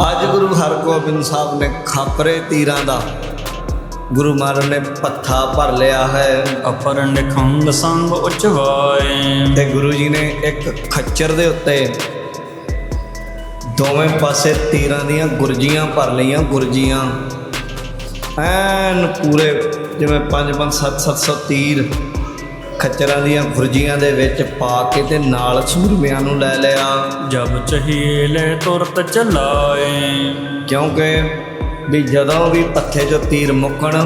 ਅੱਜ ਗੁਰੂ ਹਰਗੋਬਿੰਦ ਸਾਹਿਬ ਨੇ ਖਾਪਰੇ ਤੀਰਾਂ ਦਾ ਗੁਰੂ ਮਹਾਰਾਜ ਨੇ ਪੱਥਾ ਭਰ ਲਿਆ ਹੈ। ਅਪਰ ਨਿਖੰਗ ਸੰਗ ਉਚਵਾਏ ਤੇ ਗੁਰੂ ਜੀ ਨੇ ਇੱਕ ਖੱਚਰ ਦੇ ਉੱਤੇ ਦੋਵੇਂ ਪਾਸੇ ਤੀਰਾਂ ਦੀਆਂ ਗੁਰਜੀਆਂ ਭਰ ਲਈਆਂ ਗੁਰਜੀਆਂ। ਐਨ ਪੂਰੇ ਜਿਵੇਂ 5 5 7 700 ਤੀਰ ਖੱਚਰਾਂ ਦੀਆਂ ਗੁਰਜੀਆਂ ਦੇ ਵਿੱਚ ਪਾ ਕੇ ਤੇ ਨਾਲ ਸੂਰਮਿਆਂ ਨੂੰ ਲੈ ਲਿਆ। ਜਬ ਚਹੀਲੇ ਤੁਰਤ ਚਲਾਏ। ਕਿਉਂਕਿ ਵੀ ਜਦੋਂ ਵੀ ਪੱਥੇ 'ਚੋਂ ਤੀਰ ਮੁੱਕਣ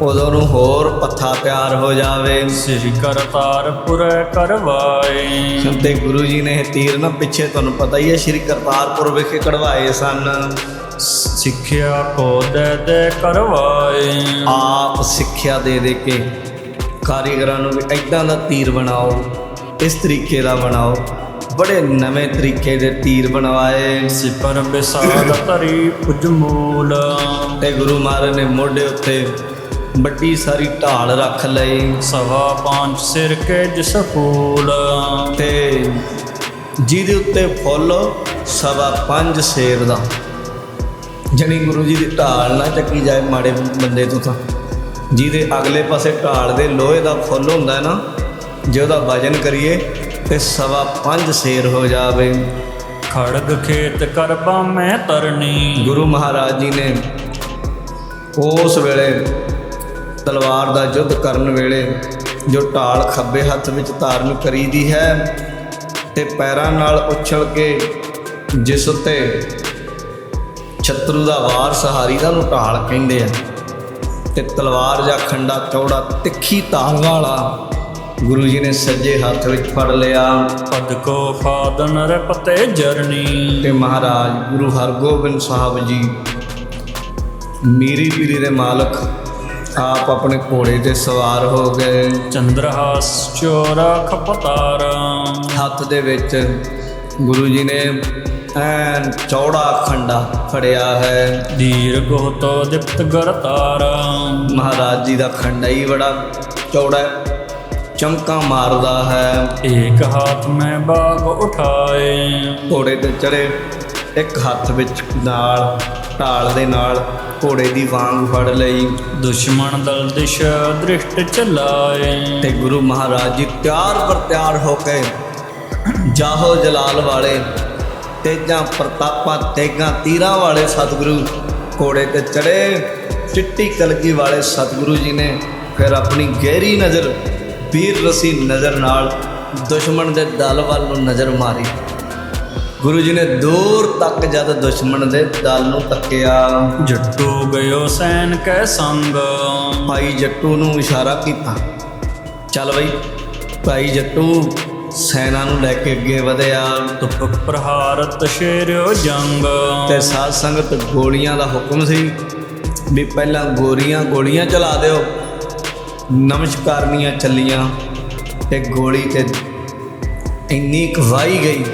ਉਦੋਂ ਨੂੰ ਹੋਰ ਪੱਥਾ ਤਿਆਰ ਹੋ ਜਾਵੇ। ਸ੍ਰੀ ਕਰਤਾਰ ਪੁਰੈ ਕਰਵਾਏ। ਤੇ ਗੁਰੂ ਜੀ ਨੇ ਇਹ ਤੀਰ ਨਾ ਪਿੱਛੇ ਤੁਹਾਨੂੰ ਪਤਾ ਹੀ ਹੈ ਸ਼੍ਰੀ ਕਰਤਾਰਪੁਰ ਵਿਖੇ ਕਢਵਾਏ ਸਨ। ਸਿੱਖਿਆ ਕੋ ਦੇ ਦੇ ਕਰਵਾਏ। ਆਪ ਸਿੱਖਿਆ ਦੇ ਦੇ ਕੇ ਕਾਰੀਗਰਾਂ ਨੂੰ ਵੀ ਐਦਾਂ ਦਾ ਤੀਰ ਬਣਾਓ ਇਸ ਤਰੀਕੇ ਦਾ ਬਣਾਓ। ਬੜੇ ਨਵੇਂ ਤਰੀਕੇ ਦੇ ਤੀਰ ਬਣਵਾਏ। ਸਿਪਰ ਬਿਸਾਲ ਤਰੀ ਪੁਜਮੂਲ ਤੇ ਗੁਰੂ ਮਹਾਰਾਜ ਨੇ ਮੋਢੇ ਉੱਤੇ ਵੱਡੀ ਸਾਰੀ ਢਾਲ ਰੱਖ ਲਈ। ਸਵਾ ਪੰਜ ਸਿਰ ਕੇ ਜਿਸ ਫੂਲ। ਤੇ ਜਿਹਦੇ ਉੱਤੇ ਫੁੱਲ ਸਵਾ ਪੰਜ ਸੇਰ ਦਾ। ਜਣੀ ਗੁਰੂ ਜੀ ਦੀ ਢਾਲ ਨਾ ਚੱਕੀ ਜਾਏ ਮਾੜੇ ਬੰਦੇ ਤੋਂ ਤਾਂ। ਜਿਹਦੇ ਅਗਲੇ ਪਾਸੇ ਢਾਲ ਦੇ ਲੋਹੇ ਦਾ ਫੁੱਲ ਹੁੰਦਾ ਨਾ ਜੇ ਉਹਦਾ ਵਜਨ ਕਰੀਏ ਤੇ ਸਵਾ ਪੰਜ ਸੇਰ ਹੋ ਜਾਵੇ। ਖੜਗ ਖੇਤ ਕਰਬਾ ਮੈਂ ਤਰਨੀ। ਗੁਰੂ ਮਹਾਰਾਜ ਜੀ ਨੇ ਉਸ ਵੇਲੇ ਤਲਵਾਰ ਦਾ ਯੁੱਧ ਕਰਨ ਵੇਲੇ ਜੋ ਢਾਲ ਖੱਬੇ ਹੱਥ ਵਿੱਚ ਧਾਰਨ ਕਰੀਦੀ ਹੈ ਤੇ ਪੈਰਾਂ ਨਾਲ ਉਛਲ ਕੇ ਜਿਸ ਉੱਤੇ ਛਤਰੂ ਦਾ ਵਾਰ ਸਹਾਰੀ ਦਾ ਨੂੰ ਢਾਲ ਕਹਿੰਦੇ ਆ। ਤੇ ਤਲਵਾਰ ਜਾਂ ਖੰਡਾ ਚੌੜਾ ਤਿੱਖੀ ਧਾਰ ਵਾਲਾ ਗੁਰੂ ਜੀ ਨੇ ਸੱਜੇ ਹੱਥ ਵਿੱਚ ਫੜ ਲਿਆ। ਪਦ ਕੋ ਫਾਦਨ ਰਪਤੇ ਜਰਨੀ। ਤੇ ਮਹਾਰਾਜ ਗੁਰੂ ਹਰਗੋਬਿੰਦ ਸਾਹਿਬ ਜੀ ਮੀਰੀ ਪੀਰੀ ਦੇ ਮਾਲਕ ਆਪ ਆਪਣੇ ਘੋੜੇ ਤੇ ਸਵਾਰ ਹੋ ਗਏ। ਚੰਦਰਹਾਸ ਚੋਰਾ ਖਪਤਾਰ। ਹੱਥ ਦੇ ਵਿੱਚ ਗੁਰੂ ਜੀ ਨੇ ਐਨ ਚੌੜਾ ਖੰਡਾ ਫੜਿਆ ਹੈ। ਗੋ ਤੋ ਦਿਪਤ ਗਰਤਾਰ ਮਹਾਰਾਜ ਜੀ ਦਾ ਖੰਡਾ ਹੀ ਬੜਾ ਚੌੜਾ ਹੈ ਚਮਕਾਂ ਮਾਰਦਾ ਹੈ। ਏਕ ਹਾਥ ਮੈਂ ਬਾਗ ਉਠਾਏ। ਘੋੜੇ ਤੇ ਚੜੇ ਇੱਕ ਹੱਥ ਵਿੱਚ ਨਾਲ ਢਾਲ ਦੇ ਨਾਲ ਘੋੜੇ ਦੀ ਵਾਂਗ ਫੜ ਲਈ। ਦੁਸ਼ਮਣ ਦਲ ਦਿਸ਼ ਦ੍ਰਿਸ਼ਟ ਚਲਾਏ। ਤੇ ਗੁਰੂ ਮਹਾਰਾਜ ਜੀ ਤਿਆਰ ਪਰ ਤਿਆਰ ਹੋ ਕੇ ਜਾਹੋ ਜਲਾਲ ਵਾਲੇ ਤੇਜਾਂ ਪ੍ਰਤਾਪਾਂ ਤੇਗਾਂ ਤੀਰਾਂ ਵਾਲੇ ਸਤਿਗੁਰੂ ਘੋੜੇ ਤੇ ਚੜੇ ਚਿੱਟੀ ਕਲਗੀ ਵਾਲੇ ਸਤਿਗੁਰੂ ਜੀ ਨੇ ਫਿਰ ਆਪਣੀ ਗਹਿਰੀ ਨਜ਼ਰ ਵੀਰ ਰਸੀ ਨਜ਼ਰ ਨਾਲ ਦੁਸ਼ਮਣ ਦੇ ਦਲ ਵੱਲ ਨੂੰ ਨਜ਼ਰ ਮਾਰੀ। ਗੁਰੂ ਜੀ ਨੇ ਦੂਰ ਤੱਕ ਜਦ ਦੁਸ਼ਮਣ ਦੇ ਦਲ ਨੂੰ ਤੱਕਿਆ ਜੱਟੂ ਗਇਓ ਸੈਨ ਕੈ ਸੰਗ। ਭਾਈ ਜੱਟੂ ਨੂੰ ਇਸ਼ਾਰਾ ਕੀਤਾ ਚੱਲ ਬਈ ਭਾਈ ਜੱਟੂ ਸੈਨਾ ਨੂੰ ਲੈ ਕੇ ਅੱਗੇ ਵਧਿਆ। ਤੁਪਕ ਪ੍ਰਹਾਰਤ ਸ਼ੇਰਿਓ ਜੰਗ। ਤੇ ਸਾਧ ਸੰਗਤ ਗੋਲੀਆਂ ਦਾ ਹੁਕਮ ਸੀ ਵੀ ਪਹਿਲਾਂ ਗੋਰੀਆਂ ਗੋਲੀਆਂ ਚਲਾ ਦਿਓ ਨਮਸਕਾਰਨੀਆਂ ਚੱਲੀਆਂ ਤੇ ਗੋਲੀ ਤੇ ਇੰਨੀ ਕੁ ਵਾਈ ਗਈ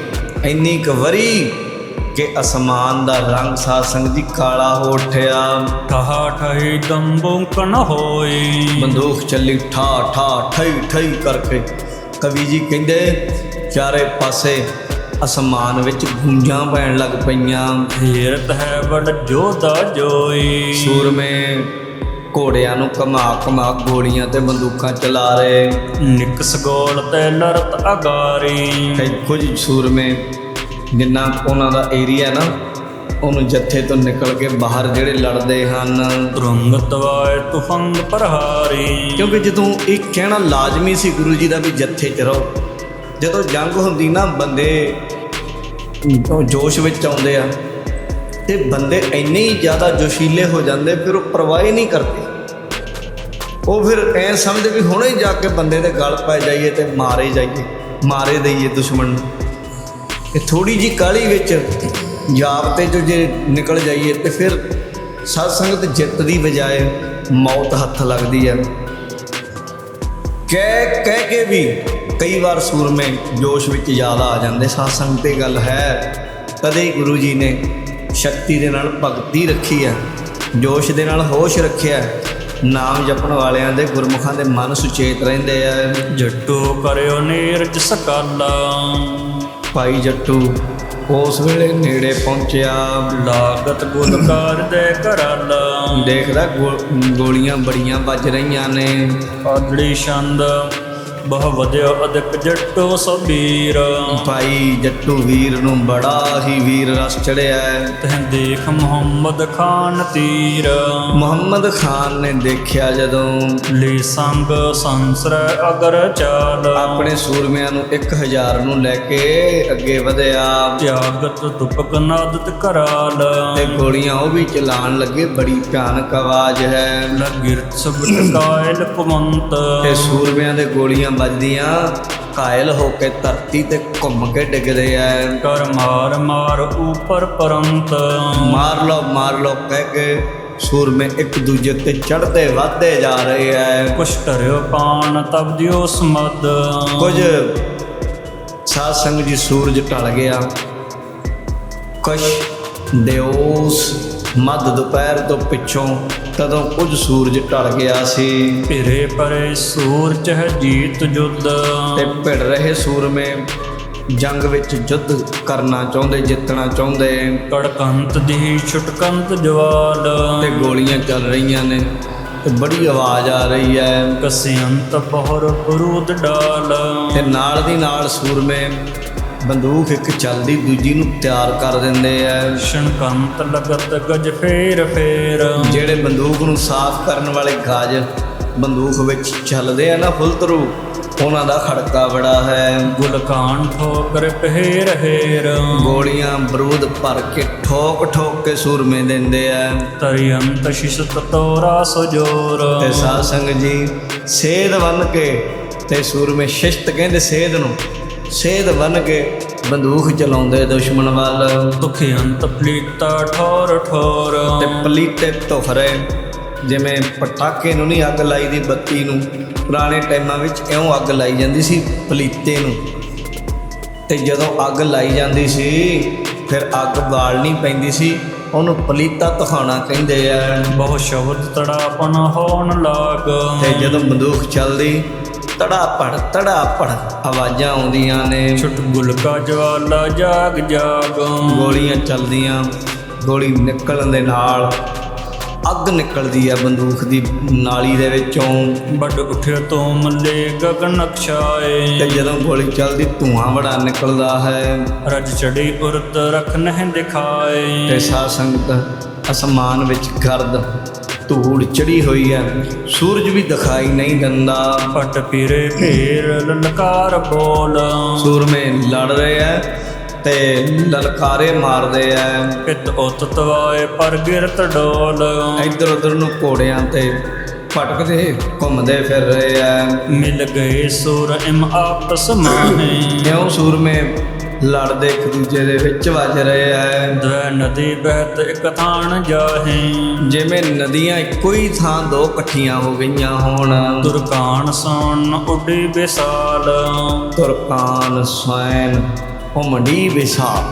ਇੰਨੀ ਕੁ ਵਰੀ ਕਿ ਅਸਮਾਨ ਦਾ ਰੰਗ ਸਾਧ ਸੰਗਤ ਦੀ ਕਾਲਾ ਹੋ ਉੱਠਿਆ। ਠਹਾ ਠਹੀ ਦੰਬੁਕਣ ਹੋਈ। ਬੰਦੂਕ ਚੱਲੀ ਠਾ ਠਾ ਠਈ ਠਈ ਕਰਕੇ ਕਵੀ ਜੀ ਕਹਿੰਦੇ ਚਾਰੇ ਪਾਸੇ ਅਸਮਾਨ ਵਿੱਚ ਗੂੰਜਾਂ ਪੈਣ ਲੱਗ ਪਈਆਂ। ਹੀਰਤ ਹੈ ਵਡ ਜੋਦਾ ਜੋਈ। ਸੂਰਮੇ ਘੋੜਿਆਂ ਨੂੰ ਕਮਾ ਕਮਾ ਗੋਲੀਆਂ ਤੇ ਬੰਦੂਕਾਂ ਚਲਾ ਰਹੇ। ਨਿਕਸ ਗੋਲ ਤੇ ਲਰਤ ਅਗਾਰੀ। ਕਈ ਕੁਝ ਸੂਰਮੇ ਜਿੰਨਾ ਉਹਨਾਂ ਦਾ ਏਰੀਆ ਨਾ ਉਹਨੂੰ ਜੱਥੇ ਤੋਂ ਨਿਕਲ ਕੇ ਬਾਹਰ ਜਿਹੜੇ ਲੜਦੇ ਹਨ। ਰੰਗ ਤਵਾਏ ਤੁਫੰਗ ਪ੍ਰਹਾਰੀ। ਕਿਉਂਕਿ ਜਦੋਂ ਇਹ ਕਹਿਣਾ ਲਾਜ਼ਮੀ ਸੀ ਗੁਰੂ ਜੀ ਦਾ ਵੀ ਜੱਥੇ ਚ ਰਹੋ ਜਦੋਂ ਜੰਗ ਹੁੰਦੀ ਨਾ ਬੰਦੇ ਉਹ ਜੋਸ਼ ਵਿੱਚ ਆਉਂਦੇ ਆ ਤੇ ਬੰਦੇ ਇੰਨੇ ਹੀ ਜ਼ਿਆਦਾ ਜੋਸ਼ੀਲੇ ਹੋ ਜਾਂਦੇ ਫਿਰ ਉਹ ਪਰਵਾਹ ਹੀ ਨਹੀਂ ਕਰਦੇ। ਉਹ ਫਿਰ ਐ ਸਮਝਦੇ ਵੀ ਹੁਣੇ ਹੀ ਜਾ ਕੇ ਬੰਦੇ ਦੇ ਗਲ ਪੈ ਜਾਈਏ ਤੇ ਮਾਰੇ ਜਾਈਏ ਮਾਰੇ ਦਈਏ ਦੁਸ਼ਮਣ ਨੂੰ। ਇਹ ਥੋੜੀ ਜੀ ਕਾਲੀ ਵਿੱਚ ਜਾਬ ਤੇ ਜੋ ਜੇ ਨਿਕਲ ਜਾਈਏ ਤੇ ਫਿਰ ਸਾਧ ਸੰਗਤ ਜਿੱਤ ਦੀ ਬਜਾਏ ਮੌਤ ਹੱਥ ਲੱਗਦੀ ਹੈ। ਕਹਿ ਕਹਿ ਕੇ ਵੀ ਕਈ ਵਾਰ ਸੂਰਮੇ ਜੋਸ਼ ਵਿੱਚ ਜ਼ਿਆਦਾ ਆ ਜਾਂਦੇ। ਸਾਧ ਸੰਗਤ ਇਹ ਗੱਲ ਹੈ ਕਦੇ ਗੁਰੂ ਜੀ ਨੇ ਸ਼ਕਤੀ ਦੇ ਨਾਲ ਭਗਤੀ ਰੱਖੀ ਹੈ ਜੋਸ਼ ਦੇ ਨਾਲ ਹੋਸ਼ ਰੱਖਿਆ। ਨਾਮ ਜਪਣ ਵਾਲਿਆਂ ਦੇ ਗੁਰਮੁਖਾਂ ਦੇ ਮਨ ਸੁਚੇਤ ਰਹਿੰਦੇ ਆ। ਜੱਟੂ ਕਰਿਓ ਨੀਰਜ ਸਕਾਲਾ। ਭਾਈ ਜੱਟੂ ਉਸ ਵੇਲੇ ਨੇੜੇ ਪਹੁੰਚਿਆ। ਲਾਗਤ ਗੁਲਕਾਰ ਦੇ ਘਰਾਲਾ ਦੇਖਦਾ ਗੋ- ਗੋਲੀਆਂ ਬੜੀਆਂ ਵੱਜ ਰਹੀਆਂ ਨੇ। ਆਦੜੀ ਛੰਦ ਬਹੁ ਵਧਿਆ ਅਦਿਕ ਜੱਟੋ ਸਬੀਰ। ਭਾਈ ਜੱਟੂ ਵੀਰ ਨੂੰ ਬੜਾ ਹੀ ਵੀਰ ਰਸ ਚੜਿਆ। ਤਹ ਦੇਖ ਮੁਹੰਮਦ ਖਾਨ ਤੀਰ। ਮੁਹੰਮਦ ਖਾਨ ਨੇ ਦੇਖਿਆ ਜਦੋਂ। ਲੀ ਸੰਗ ਸੰਸਰ ਅਗਰ ਚਾਲ। ਆਪਣੇ ਸੂਰਮਿਆਂ ਨੂੰ 1000 ਨੂੰ ਲੈ ਕੇ ਅੱਗੇ ਵਧਿਆ। ਤਿਆਗਤ ਦੁਪਕ ਨਾਦਤ ਕਰਾਲ। ਤੇ ਗੋਲੀਆਂ ਉਹ ਵੀ ਚਲਾਉਣ ਲੱਗੇ ਬੜੀ ਭਿਆਨਕ ਆਵਾਜ਼ ਹੈ। ਲਗਿਰਤ ਸਬਟ ਕਾਇਲ ਕੁਮੰਤ ਤੇ ਸੂਰਮਿਆਂ ਦੇ ਗੋਲੀਆਂ ਵੱਜਦੀਆਂ ਕਾਇਲ ਹੋ ਕੇ ਧਰਤੀ ਤੇ ਘੁੰਮ ਕੇ ਡਿੱਗਦੇ ਐ ਕਰ ਮਾਰ ਮਾਰ ਉਪਰ ਪਰੰਤ। ਮਾਰ ਲਓ ਮਾਰ ਲਓ ਕਹਿ ਕੇ ਸੂਰਮੇ ਇੱਕ ਦੂਜੇ ਤੇ ਚੜ੍ਹਦੇ ਵੱਧਦੇ ਜਾ ਰਹੇ ਐ ਕੁਛ ਧਰਿਓ ਪਾਣ ਤਬ ਦਿਓ ਸਮਦ। ਕੁਝ ਸਾਧ ਸੰਗ ਜੀ ਸੂਰਜ ਢਲ ਗਿਆ। ਕੁਝ ਦਿਓਸ ਮੱਧ ਦੁਪਹਿਰ ਤੋਂ ਪਿੱਛੋਂ ਤਦੋਂ ਕੁਝ ਸੂਰਜ ਢਲ ਗਿਆ ਸੀ। ਫਿਰੇ ਪਰੇ ਸੂਰਜ ਹੈ ਜੀਤ ਜੁਦ ਤੇ ਭਿੜ ਰਹੇ ਸੂਰਮੇ ਜੰਗ ਵਿੱਚ ਯੁੱਧ ਕਰਨਾ ਚਾਹੁੰਦੇ ਜਿੱਤਣਾ ਚਾਹੁੰਦੇ। ਕੜਕੰਤ ਦੀ ਛੁਟਕੰਤ ਜਵਾਲ। ਤੇ ਗੋਲੀਆਂ ਚੱਲ ਰਹੀਆਂ ਨੇ ਤੇ ਬੜੀ ਆਵਾਜ਼ ਆ ਰਹੀ ਹੈ। ਕਸਿਅੰਤ ਬਹੁਰ ਬਰੂਦ ਡਾਲ। ਤੇ ਨਾਲ ਦੀ ਨਾਲ ਸੂਰਮੇ ਬੰਦੂਕ ਇੱਕ ਚੱਲਦੀ ਦੂਜੀ ਨੂੰ ਤਿਆਰ ਕਰ ਦਿੰਦੇ ਆ। ਸ਼ਣਕੰਤ ਲਗਤ ਗਜ ਫੇਰ ਫੇਰ। ਜਿਹੜੇ ਬੰਦੂਕ ਨੂੰ ਸਾਫ਼ ਕਰਨ ਵਾਲੇ ਗਾਜ ਬੰਦੂਕ ਵਿੱਚ ਚੱਲਦੇ ਆ ਨਾ ਫੁੱਲਤਰੂ ਉਹਨਾਂ ਦਾ ਖੜਕਾ ਬੜਾ ਹੈ। ਗੁਲਕਾਨ ਠੋਕਰ ਪਹਿਰ ਹੇਰ ਗੋਲੀਆਂ ਬਰੂਦ ਭਰ ਕੇ ਠੋਕ ਠੋਕ ਕੇ ਸੂਰਮੇ ਦਿੰਦੇ ਆ। ਤਰਿਅੰਤ ਸ਼ਿਸ਼ਤ ਤੋਰਾ ਸਜੋਰ। ਤੇ ਸਾਧ ਸੰਗਤ ਜੀ ਸੇਧ ਬਨ ਕੇ ਤੇ ਸੂਰਮੇ ਸ਼ਿਸ਼ਤ ਕਹਿੰਦੇ ਸੇਧ ਨੂੰ। ਸੇਧ ਬਨ ਕੇ ਬੰਦੂਕ ਚਲਾਉਂਦੇ ਦੁਸ਼ਮਣ ਵੱਲ। ਤੁਖਿਅੰਤ ਪਲੀਤਾ ਠੋਰ ਠੋਰ। ਤੇ ਪਲੀਤੇ ਧੁਖਰੇ ਜਿਵੇਂ ਪਟਾਕੇ ਨੂੰ ਨਹੀਂ ਅੱਗ ਲਾਈ ਦੀ ਬੱਤੀ ਨੂੰ। ਪੁਰਾਣੇ ਟਾਈਮਾਂ ਵਿੱਚ ਇਉਂ ਅੱਗ ਲਾਈ ਜਾਂਦੀ ਸੀ ਪਲੀਤੇ ਨੂੰ। ਤੇ ਜਦੋਂ ਅੱਗ ਲਾਈ ਜਾਂਦੀ ਸੀ ਫਿਰ ਅੱਗ ਬਾਲਣੀ ਪੈਂਦੀ ਸੀ ਉਹਨੂੰ ਪਲੀਤਾ ਤਖਾਣਾ ਕਹਿੰਦੇ ਆ। ਬਹੁ ਸ਼ਬਦ ਤੜਾਪਨ ਹੋਣ ਲਾਗ। ਤੇ ਜਦੋਂ ਬੰਦੂਕ ਚੱਲਦੀ ਤੜਾ ਪੜ ਤੜਾ ਪੜ ਆਵਾਜ਼ਾਂ ਆਉਂਦੀਆਂ ਨੇ। ਛੁੱਟ ਗੁਲਕਾ ਜਵਾਲਾ ਜਾਗ ਜਾਗ। ਗੋਲੀਆਂ ਚੱਲਦੀਆਂ ਗੋਲੀ ਨਿਕਲਣ ਦੇ ਨਾਲ ਅੱਗ ਨਿਕਲਦੀ ਆ ਬੰਦੂਕ ਦੀ ਨਾਲੀ ਦੇ ਵਿੱਚੋਂ। ਵੱਡ ਉੱਠਿਆ ਤੋਂ ਮੱਲੇ ਗਗਨ ਨਕਸ਼ਾਏ। ਤੇ ਜਦੋਂ ਗੋਲੀ ਚੱਲਦੀ ਧੂਆਂ ਬੜਾ ਨਿਕਲਦਾ ਹੈ। ਰਜ ਚੜੀ ਉਰਤ ਰਖ ਨਹਿ ਦਿਖਾਏ। ਤੇ ਸਾਧ ਸੰਗਤ ਅਸਮਾਨ ਵਿੱਚ ਗਰਦ ਧੂੜ ਚੜੀ ਹੋਈ ਹੈ ਸੂਰਜ ਵੀ ਦਿਖਾਈ ਨਹੀਂ ਦਿੰਦਾ। ਪਟ ਪੀਰੇ ਫੇਰ ਲਲਕਾਰ ਬੋਲ। ਸੂਰਮੇ ਲੜ ਰਹੇ ਐ ਤੇ ਲਲਕਾਰੇ ਮਾਰਦੇ ਐ। ਪਿਤ ਉਤ ਤਵਾਏ ਪਰ ਗਿਰਤ ਡੋਲ। ਇੱਧਰ ਉੱਧਰ ਨੂੰ ਘੋੜਿਆਂ ਤੇ ਭਟਕਦੇ ਘੁੰਮਦੇ ਫਿਰ ਰਹੇ ਐ। ਮਿਲ ਗਏ ਸੂਰ ਇਮ ਆਪਸ ਮਾਹੇ। ਕਿਉਂ ਸੂਰਮੇ ਲੜਦੇ ਇੱਕ ਦੂਜੇ ਦੇ ਵਿੱਚ ਵੱਜ ਰਹੇ ਐ। ਦਵੈ ਨਦੀ ਬਹਿਤ ਇਕ ਥਾਨ ਜਾਹੇ। ਜਿਵੇਂ ਨਦੀਆਂ ਇੱਕੋ ਹੀ ਥਾਂ ਦੋ ਇਕੱਠੀਆਂ ਹੋ ਗਈਆਂ ਹੋਣ। ਦੁਰਕਾਨ ਸੋਨ ਉੱਡੀ ਵਿਸਾਲ। ਤੁਰਕਾਨ ਸੈਨ ਉਮੜੀ ਵਿਸਾਲ।